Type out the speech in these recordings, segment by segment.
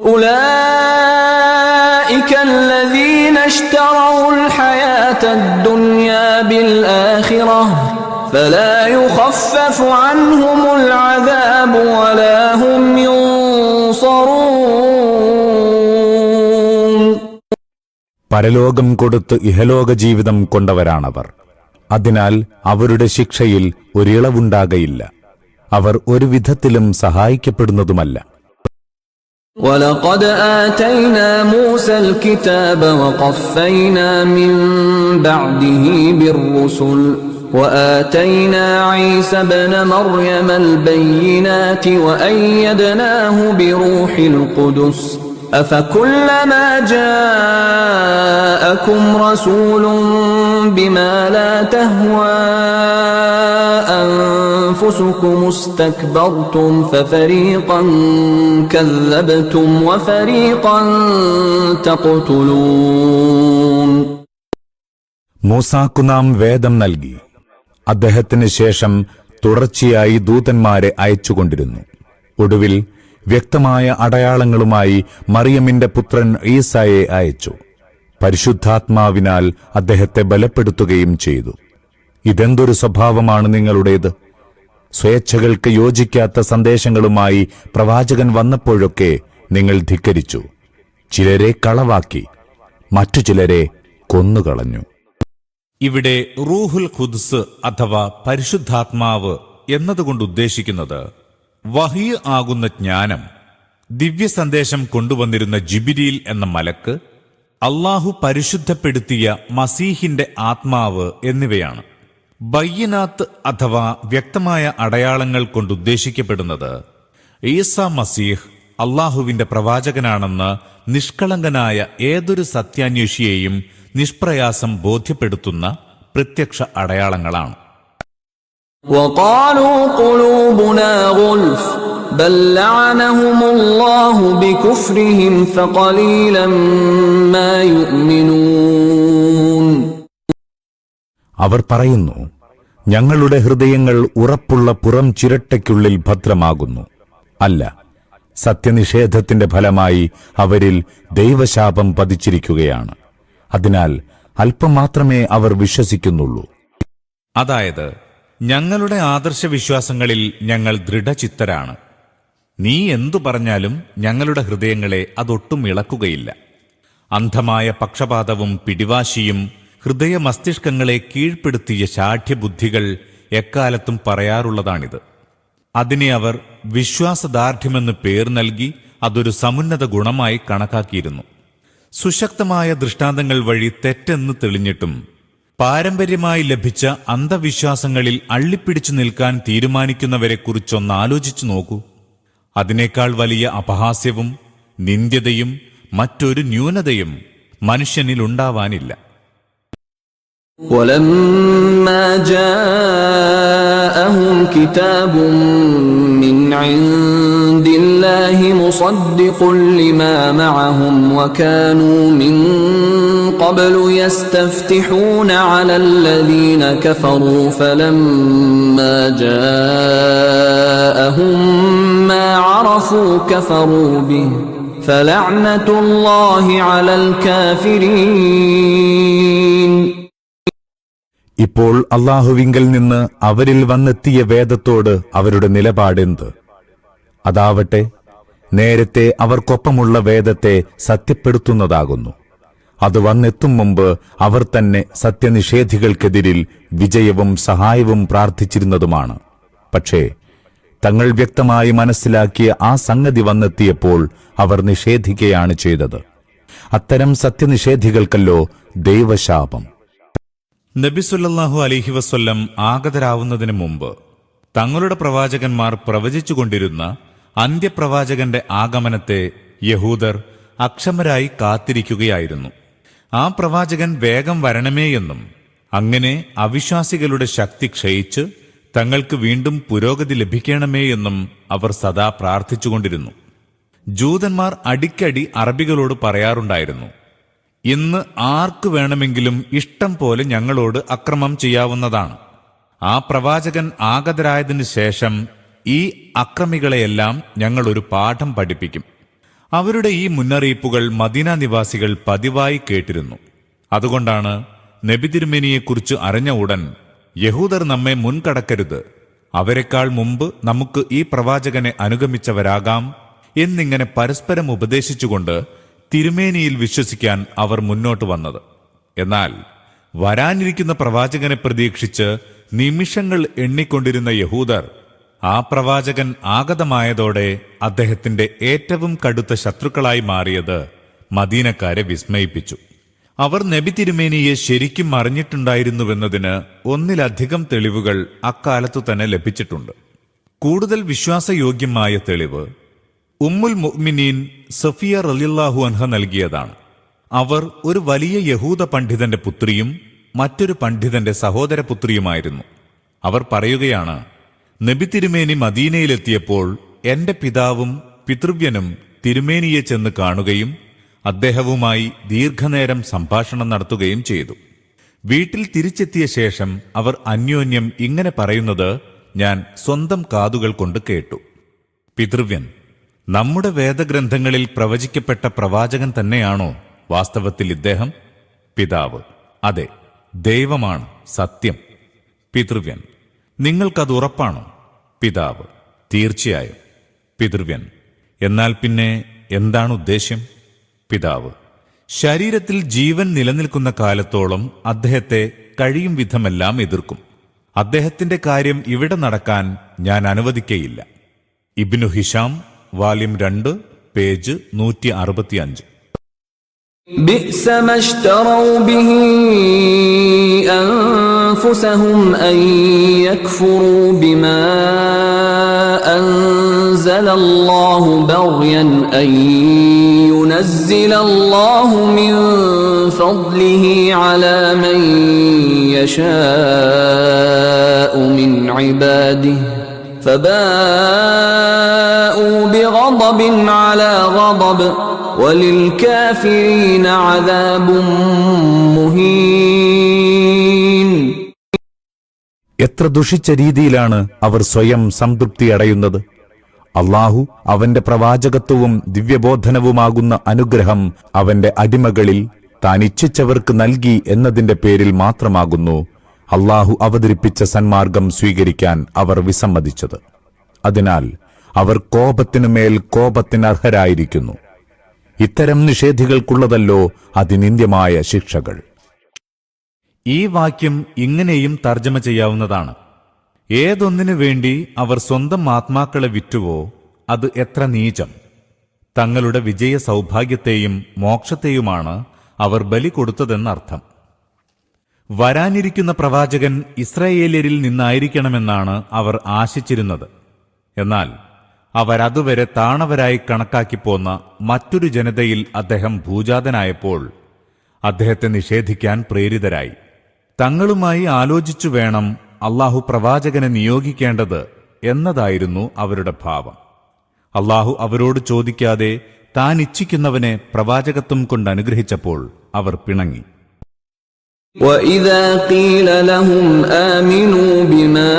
أولئك الذين اشتروا الحياة الدنيا بالآخرة فلا يخفف عنهم العذاب ولا هم ينصرون പരലോകം കൊടുത്ത് ഇഹലോക ജീവിതം കൊണ്ടവരാണവർ അതിനാൽ അവരുടെ ശിക്ഷയിൽ ഒരിളവുണ്ടാകയില്ല അവർ ഒരു വിധത്തിലും സഹായിക്കപ്പെടുന്നതുമല്ല ولقد آتينا موسى الكتاب وقفينا من بعده بالرسل وآتينا عيسى ابن مريم البينات وأيدناه بروح القدس أفكلما جاءكم رسول بما لا تهوى أنفسكم استكبرتم ففريقا كذبتم وفريقا تقتلون മൂസാക്കു നാം വേദം നൽകി അദ്ദേഹത്തിന് ശേഷം തുടർച്ചയായി ദൂതന്മാരെ അയച്ചുകൊണ്ടിരുന്നു ഒടുവിൽ വ്യക്തമായ അടയാളങ്ങളുമായി മറിയമിന്റെ പുത്രൻ ഈസായെ അയച്ചു. പരിശുദ്ധാത്മാവിനാൽ അദ്ദേഹത്തെ ബലപ്പെടുത്തുകയും ചെയ്തു. ഇതെന്തൊരു സ്വഭാവമാണ് നിങ്ങളുടേത്? സ്വേച്ഛകൾക്ക് യോജിക്കാത്ത സന്ദേശങ്ങളുമായി പ്രവാചകൻ വന്നപ്പോഴൊക്കെ നിങ്ങൾ ധിക്കരിച്ചു. ചിലരെ കളവാക്കി മറ്റു ചിലരെ കൊന്നുകളഞ്ഞു. ഇവിടെ റൂഹുൽ ഖുദ്സ് അഥവാ പരിശുദ്ധാത്മാവ് എന്നതുകൊണ്ട് ഉദ്ദേശിക്കുന്നത് വഹീ ആകുന്ന ജ്ഞാനം ദിവ്യ സന്ദേശം കൊണ്ടുവന്നിരുന്ന ജിബിരിയിൽ എന്ന മലക്ക് അള്ളാഹു പരിശുദ്ധപ്പെടുത്തിയ മസീഹിന്റെ ആത്മാവ് എന്നിവയാണ്. ബയ്യനാത്ത് അഥവാ വ്യക്തമായ അടയാളങ്ങൾ കൊണ്ടുദ്ദേശിക്കപ്പെടുന്നത് ഈസ മസീഹ് അള്ളാഹുവിന്റെ പ്രവാചകനാണെന്ന് നിഷ്കളങ്കനായ ഏതൊരു സത്യാന്വേഷിയെയും നിഷ്പ്രയാസം ബോധ്യപ്പെടുത്തുന്ന പ്രത്യക്ഷ അടയാളങ്ങളാണ്. وقالوا قلوبنا غلف بل لعنهم الله بكفرهم فقليلا ما يؤمنون അവർ പറയുന്നു ഞങ്ങളുടെ ഹൃദയങ്ങൾ ഉറപ്പുള്ള പുറം ചിരട്ടയ്ക്കുള്ളിൽ ഭദ്രമാകുന്നു അല്ല സത്യനിഷേധത്തിന്റെ ഫലമായി അവരിൽ ദൈവശാപം പതിച്ചിരിക്കുകയാണ് അതിനാൽ അല്പം മാത്രമേ അവർ വിശ്വസിക്കുന്നുള്ളൂ അതായത് ഞങ്ങളുടെ ആദർശ വിശ്വാസങ്ങളിൽ ഞങ്ങൾ ദൃഢചിത്തരാണ്. നീ എന്തു പറഞ്ഞാലും ഞങ്ങളുടെ ഹൃദയങ്ങളെ അതൊട്ടും ഇളക്കുകയില്ല. അന്ധമായ പക്ഷപാതവും പിടിവാശിയും ഹൃദയ മസ്തിഷ്കങ്ങളെ കീഴ്പ്പെടുത്തിയ ശാഠ്യബുദ്ധികൾ എക്കാലത്തും പറയാറുള്ളതാണിത്. അതിനെ അവർ വിശ്വാസദാർഢ്യമെന്ന് പേർ നൽകി അതൊരു സമുന്നത ഗുണമായി കണക്കാക്കിയിരുന്നു. സുശക്തമായ ദൃഷ്ടാന്തങ്ങൾ വഴി തെറ്റെന്ന് തെളിഞ്ഞിട്ടും പാരമ്പര്യമായി ലഭിച്ച അന്ധവിശ്വാസങ്ങളിൽ അള്ളിപ്പിടിച്ചു നിൽക്കാൻ തീരുമാനിക്കുന്നവരെക്കുറിച്ചൊന്ന് ആലോചിച്ചു നോക്കൂ അതിനേക്കാൾ വലിയ അപഹാസ്യവും നിന്ദ്യതയും മറ്റൊരു ന്യൂനതയും മനുഷ്യനിലുണ്ടാവാനില്ല ولما جاءهم كتاب من عند الله مصدق لما معهم وكانوا من قبل يستفتحون على الذين كفروا فلما جاءهم ما عرفوا كفروا به فلعنة الله على الكافرين ഇപ്പോൾ അള്ളാഹുവിങ്കൽ നിന്ന് അവരിൽ വന്നെത്തിയ വേദത്തോട് അവരുടെ നിലപാടെന്ത് അതാവട്ടെ നേരത്തെ അവർക്കൊപ്പമുള്ള വേദത്തെ സത്യപ്പെടുത്തുന്നതാകുന്നു അത് വന്നെത്തും മുമ്പ് അവർ തന്നെ സത്യനിഷേധികൾക്കെതിരിൽ വിജയവും സഹായവും പ്രാർത്ഥിച്ചിരുന്നതുമാണ്. പക്ഷേ തങ്ങൾ വ്യക്തമായി മനസ്സിലാക്കിയ ആ സംഗതി വന്നെത്തിയപ്പോൾ അവർ നിഷേധിക്കുകയാണ് ചെയ്തത്. അത്തരം സത്യനിഷേധികൾക്കല്ലോ ദൈവശാപം. നബിസുല്ലാഹു അലിഹി വസ്ല്ലം ആഗതരാവുന്നതിന് മുമ്പ് തങ്ങളുടെ പ്രവാചകന്മാർ പ്രവചിച്ചുകൊണ്ടിരുന്ന അന്ത്യപ്രവാചകന്റെ ആഗമനത്തെ യഹൂദർ അക്ഷമരായി കാത്തിരിക്കുകയായിരുന്നു. ആ പ്രവാചകൻ വേഗം വരണമേയെന്നും അങ്ങനെ അവിശ്വാസികളുടെ ശക്തി ക്ഷയിച്ച് തങ്ങൾക്ക് വീണ്ടും പുരോഗതി ലഭിക്കണമേയെന്നും അവർ സദാ പ്രാർത്ഥിച്ചുകൊണ്ടിരുന്നു. ജൂതന്മാർ അടിക്കടി അറബികളോട് പറയാറുണ്ടായിരുന്നു ഇന്ന് ആർക്കു വേണമെങ്കിലും ഇഷ്ടം പോലെ ഞങ്ങളോട് അക്രമം ചെയ്യാവുന്നതാണ്. ആ പ്രവാചകൻ ആഗതരായതിനു ശേഷം ഈ അക്രമികളെയെല്ലാം ഞങ്ങളൊരു പാഠം പഠിപ്പിക്കും. അവരുടെ ഈ മുന്നറിയിപ്പുകൾ മദീന നിവാസികൾ പതിവായി കേട്ടിരുന്നു. അതുകൊണ്ടാണ് നബി തിരുമേനിയെക്കുറിച്ച് അറിഞ്ഞ ഉടൻ യഹൂദർ നമ്മെ മുൻകടക്കരുത്. അവരെക്കാൾ മുമ്പ് നമുക്ക് ഈ പ്രവാചകനെ അനുഗമിച്ചവരാകാം എന്നിങ്ങനെ പരസ്പരം ഉപദേശിച്ചുകൊണ്ട് തിരുമേനിയിൽ വിശ്വസിക്കാൻ അവർ മുന്നോട്ട് വന്നത്. എന്നാൽ വരാനിരിക്കുന്ന പ്രവാചകനെ പ്രതീക്ഷിച്ച് നിമിഷങ്ങൾ എണ്ണിക്കൊണ്ടിരുന്ന യഹൂദർ ആ പ്രവാചകൻ ആഗതമായതോടെ അദ്ദേഹത്തിന്റെ ഏറ്റവും കടുത്ത ശത്രുക്കളായി മാറിയത് മദീനക്കാരെ വിസ്മയിപ്പിച്ചു. അവർ നബി തിരുമേനിയെ ശരിക്കും അറിഞ്ഞിട്ടുണ്ടായിരുന്നുവെന്നതിന് ഒന്നിലധികം തെളിവുകൾ അക്കാലത്തു തന്നെ ലഭിച്ചിട്ടുണ്ട്. കൂടുതൽ വിശ്വാസയോഗ്യമായ തെളിവ് ഉമ്മുൽ മുഅ്മിനീൻ സഫിയ റലില്ലാഹു അൻഹ നൽകിയതാണ്. അവർ ഒരു വലിയ യഹൂദ പണ്ഡിതന്റെ പുത്രിയും മറ്റൊരു പണ്ഡിതന്റെ സഹോദരപുത്രിയുമായിരുന്നു. അവർ പറയുകയാണ് നബി തിരുമേനി മദീനയിലെത്തിയപ്പോൾ എന്റെ പിതാവും പിതൃവ്യനും തിരുമേനിയെ ചെന്ന് കാണുകയും അദ്ദേഹവുമായി ദീർഘനേരം സംഭാഷണം നടത്തുകയും ചെയ്തു. വീട്ടിൽ തിരിച്ചെത്തിയ ശേഷം അവർ അന്യോന്യം ഇങ്ങനെ പറയുന്നത് ഞാൻ സ്വന്തം കാതുകൾ കൊണ്ട് കേട്ടു. പിതൃവ്യൻ നമ്മുടെ വേദഗ്രന്ഥങ്ങളിൽ പ്രവചിക്കപ്പെട്ട പ്രവാചകൻ തന്നെയാണോ വാസ്തവത്തിൽ ഇദ്ദേഹം? പിതാവ് അതെ ദൈവമാണ് സത്യം. പിതൃവ്യൻ നിങ്ങൾക്കത് ഉറപ്പാണോ? പിതാവ് തീർച്ചയായും പിതൃവ്യൻ. എന്നാൽ പിന്നെ എന്താണ് ഉദ്ദേശ്യം? പിതാവ് ശരീരത്തിൽ ജീവൻ നിലനിൽക്കുന്ന കാലത്തോളം അദ്ദേഹത്തെ കഴിയും വിധമെല്ലാം എതിർക്കും. അദ്ദേഹത്തിന്റെ കാര്യം ഇവിടെ നടക്കാൻ ഞാൻ അനുവദിക്കയില്ല. ഇബിനു ഹിഷാം വാല്യം രണ്ട് പേജ് നൂറ്റി അറുപത്തിയഞ്ച് بئس ما اشتروا به أنفسهم أن يكفروا بما أنزل الله بغيا أن ينزل الله من فضله على من يشاء من عباده فباءوا بغضب على غضب وللكافرين عذاب مهين എത്ര ദുഷിച്ച രീതിയിലാണ് അവർ സ്വയം സംതൃപ്തി അടയുന്നത് അള്ളാഹു അവന്റെ പ്രവാചകത്വവും ദിവ്യബോധനവുമാകുന്ന അനുഗ്രഹം അവന്റെ അടിമകളിൽ താൻ ഇച്ഛിച്ചവർക്ക് നൽകി എന്നതിന്റെ പേരിൽ മാത്രമാകുന്നു അള്ളാഹു അവതരിപ്പിച്ച സന്മാർഗം സ്വീകരിക്കാൻ അവർ വിസമ്മതിച്ചത്. അതിനാൽ അവർ കോപത്തിനുമേൽ കോപത്തിനർഹരായിരിക്കുന്നു ഇത്തരം നിഷേധികൾക്കുള്ളതല്ലോ അതിനിന്ദ്യമായ ശിക്ഷകൾ. ഈ വാക്യം ഇങ്ങനെയും തർജമ ചെയ്യാവുന്നതാണ്. ഏതൊന്നിനു വേണ്ടി അവർ സ്വന്തം ആത്മാക്കളെ വിറ്റുവോ അത് എത്ര നീചം. തങ്ങളുടെ വിജയ സൗഭാഗ്യത്തെയും മോക്ഷത്തെയുമാണ് അവർ ബലി കൊടുത്തതെന്നർത്ഥം. വരാനിരിക്കുന്ന പ്രവാചകൻ ഇസ്രയേലിയരിൽ നിന്നായിരിക്കണമെന്നാണ് അവർ ആശിച്ചിരുന്നത്. എന്നാൽ അവരതുവരെ താണവരായി കണക്കാക്കിപ്പോന്ന മറ്റൊരു ജനതയിൽ അദ്ദേഹം ഭൂജാതനായപ്പോൾ അദ്ദേഹത്തെ നിഷേധിക്കാൻ പ്രേരിതരായി. തങ്ങളുമായി ആലോചിച്ചു വേണം അള്ളാഹു പ്രവാചകനെ നിയോഗിക്കേണ്ടത് എന്നതായിരുന്നു അവരുടെ ഭാവം. അള്ളാഹു അവരോട് ചോദിക്കാതെ താൻ ഇച്ഛിക്കുന്നവനെ പ്രവാചകത്വം കൊണ്ട് അനുഗ്രഹിച്ചപ്പോൾ അവർ പിണങ്ങി. وإذا قيل لهم آمنوا بما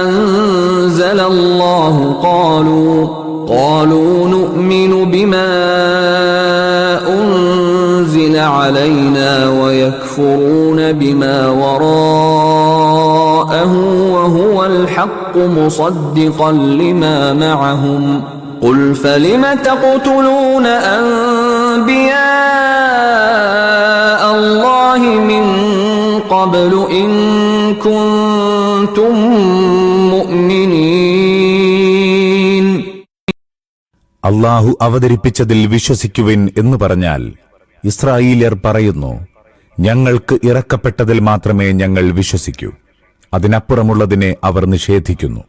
أنزل الله قالوا قالوا نؤمن بما أنزل علينا ويكفرون بما وراءه وهو الحق مصدقا لما معهم. قل فلم تقتلون أنبياء الله من قبل إن كنتم مؤمنين അള്ളാഹു അവതരിപ്പിച്ചതിൽ വിശ്വസിക്കുവിൻ എന്ന് പറഞ്ഞാൽ ഇസ്രായേല്യർ പറയുന്നു ഞങ്ങൾക്ക് ഇറക്കപ്പെട്ടതിൽ മാത്രമേ ഞങ്ങൾ വിശ്വസിക്കൂ അതിനപ്പുറമുള്ളതിനെ അവർ നിഷേധിക്കുന്നു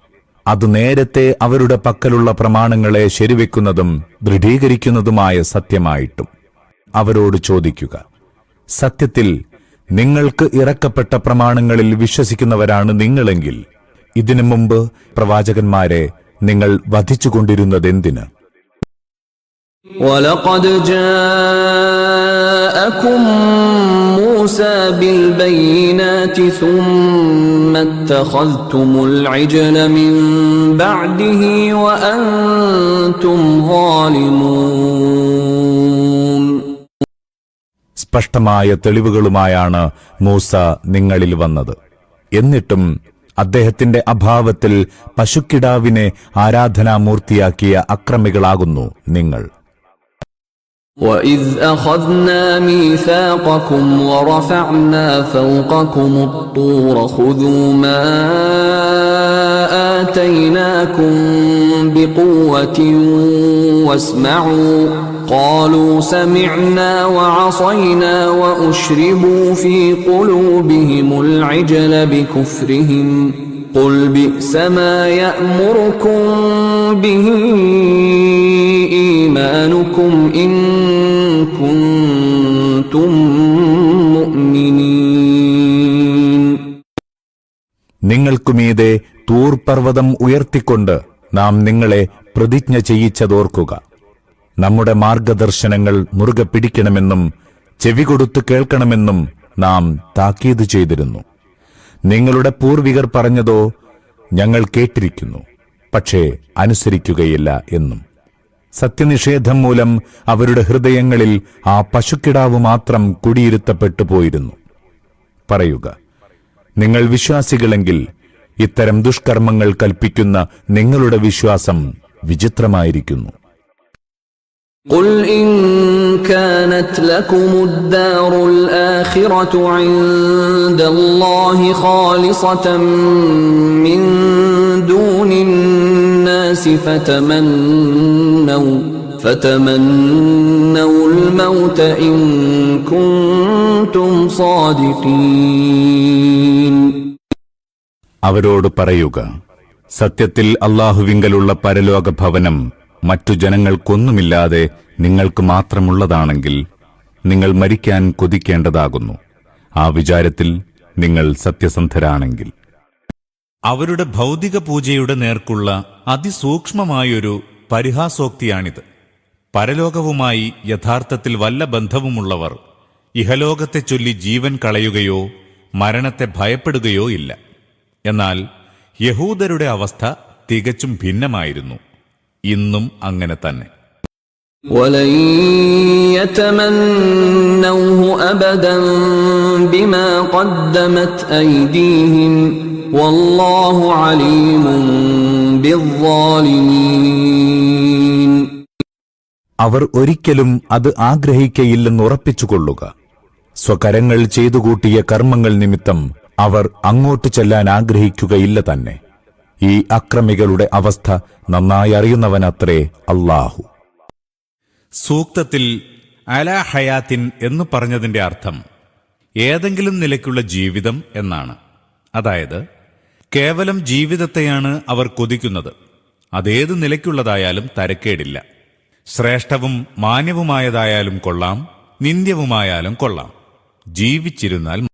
അത് നേരത്തെ അവരുടെ പക്കലുള്ള പ്രമാണങ്ങളെ ശരിവെക്കുന്നതും ദൃഢീകരിക്കുന്നതുമായ സത്യമായിട്ടും അവരോട് ചോദിക്കുക സത്യത്തിൽ നിങ്ങൾക്ക് ഇറക്കപ്പെട്ട പ്രമാണങ്ങളിൽ വിശ്വസിക്കുന്നവരാണ് നിങ്ങളെങ്കിൽ ഇതിനു മുമ്പ് പ്രവാചകന്മാരെ നിങ്ങൾ വധിച്ചുകൊണ്ടിരുന്നതെന്തിന് ولقد جاءكم موسى موسى بالبينات ثم اتخذتم العجل من بعده وأنتم ظالمون സ്പഷ്ടമായ തെളിവുകളുമായാണ് മൂസ നിങ്ങളിൽ വന്നത് എന്നിട്ടും അദ്ദേഹത്തിന്റെ അഭാവത്തിൽ പശുക്കിടാവിനെ ആരാധനാമൂർത്തിയാക്കിയ അക്രമികളാകുന്നു നിങ്ങൾ وإذ أخذنا ميثاقكم ورفعنا فوقكم الطور خذوا ما آتيناكم بقوة واسمعوا قالوا سمعنا وعصينا وأشربوا في قلوبهم العجل بكفرهم قل بئس ما يأمركم به إيمانكم إن كنتم مؤمنين നിങ്ങൾക്കുമീതെ തൂർ പർവ്വതം ഉയർത്തിക്കൊണ്ട് നാം നിങ്ങളെ പ്രതിജ്ഞ ചെയ്യിച്ചതോർക്കുക നമ്മുടെ മാർഗദർശനങ്ങൾ മുറുകെ പിടിക്കണമെന്നും ചെവി കൊടുത്തു കേൾക്കണമെന്നും നാം താക്കീത് ചെയ്തിരുന്നു. നിങ്ങളുടെ പൂർവികർ പറഞ്ഞതോ ഞങ്ങൾ കേട്ടിരിക്കുന്നു പക്ഷേ അനുസരിക്കുകയില്ല എന്നും. സത്യനിഷേധം മൂലം അവരുടെ ഹൃദയങ്ങളിൽ ആ പശുക്കിടാവ് മാത്രം കുടിയിരുത്തപ്പെട്ടു പോയിരുന്നു. പറയുക നിങ്ങൾ വിശ്വാസികളെങ്കിൽ ഇത്തരം ദുഷ്കർമ്മങ്ങൾ കൽപ്പിക്കുന്ന നിങ്ങളുടെ വിശ്വാസം വിചിത്രമായിരിക്കുന്നു. قل إن كانت لكم الدار الآخرة عند الله خالصة من دون الناس فتمنوا فتمنوا الموت إن كنتم صادقين അവരോട് പറയുക സത്യത്തിൽ അള്ളാഹുവിങ്കലുള്ള പരലോക ഭവനം മറ്റു ജനങ്ങൾക്കൊന്നുമില്ലാതെ നിങ്ങൾക്ക് മാത്രമുള്ളതാണെങ്കിൽ നിങ്ങൾ മരിക്കാൻ കൊതിക്കേണ്ടതാകുന്നു. ആ വിചാരത്തിൽ നിങ്ങൾ സത്യസന്ധരാണെങ്കിൽ. അവരുടെ ഭൗതിക പൂജയുടെ നേർക്കുള്ള അതിസൂക്ഷ്മമായൊരു പരിഹാസോക്തിയാണിത്. പരലോകവുമായി യഥാർത്ഥത്തിൽ വല്ല ബന്ധവുമുള്ളവർ ഇഹലോകത്തെ ചൊല്ലി ജീവൻ കളയുകയോ മരണത്തെ ഭയപ്പെടുകയോ ഇല്ല. എന്നാൽ യഹൂദരുടെ അവസ്ഥ തികച്ചും ഭിന്നമായിരുന്നു. ഇന്നും അങ്ങനെ തന്നെ. അവർ ഒരിക്കലും അത് ആഗ്രഹിക്കയില്ലെന്നുറപ്പിച്ചുകൊള്ളുക സ്വകരങ്ങൾ ചെയ്തുകൂട്ടിയ കർമ്മങ്ങൾ നിമിത്തം അവർ അങ്ങോട്ട് ചെല്ലാൻ ആഗ്രഹിക്കുകയില്ല തന്നെ. ഈ അക്രമികളുടെ അവസ്ഥ നന്നായി അറിയുന്നവനത്രേ അല്ലാഹു. സൂക്തത്തിൽ അല ഹയാത്തിൻ എന്ന് പറഞ്ഞതിന്റെ അർത്ഥം ഏതെങ്കിലും നിലയ്ക്കുള്ള ജീവിതം എന്നാണ്. അതായത് കേവലം ജീവിതത്തെയാണ് അവർ കൊതിക്കുന്നത്. അതേത് നിലയ്ക്കുള്ളതായാലും തരക്കേടില്ല. ശ്രേഷ്ഠവും മാന്യവുമായതായാലും കൊള്ളാം നിന്ദ്യവുമായാലും കൊള്ളാം. ജീവിച്ചിരുന്നാൽ